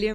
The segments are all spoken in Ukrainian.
неділі.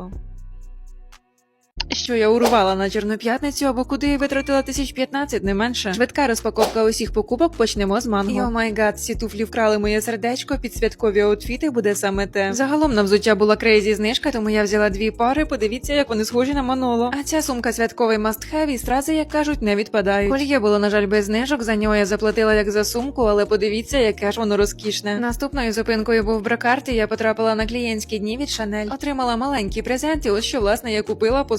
Tchau! Що я урвала на Чорну п'ятницю або куди я витратила тисяч 15, не менше. Швидка розпаковка усіх покупок почнемо з манго. І о май гад, ці туфлі вкрали моє сердечко, під святкові аутфіти буде саме те. Загалом на взуття була крейзі знижка, тому я взяла дві пари. Подивіться, як вони схожі на Маноло. А ця сумка святковий must-have і стрази, як кажуть, не відпадають. Кольє було, на жаль, без знижок. За нього я заплатила як за сумку, але подивіться, яке ж воно розкішне. Наступною зупинкою був бракарт, і я потрапила на клієнтські дні від Шанель. Отримала маленький презент, і ось що власне я купила по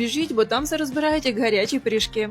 біжіть, бо там зараз розбирають як гарячі пиріжки.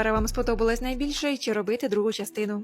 вам сподобалась найбільше, чи робити другу частину.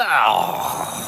啊！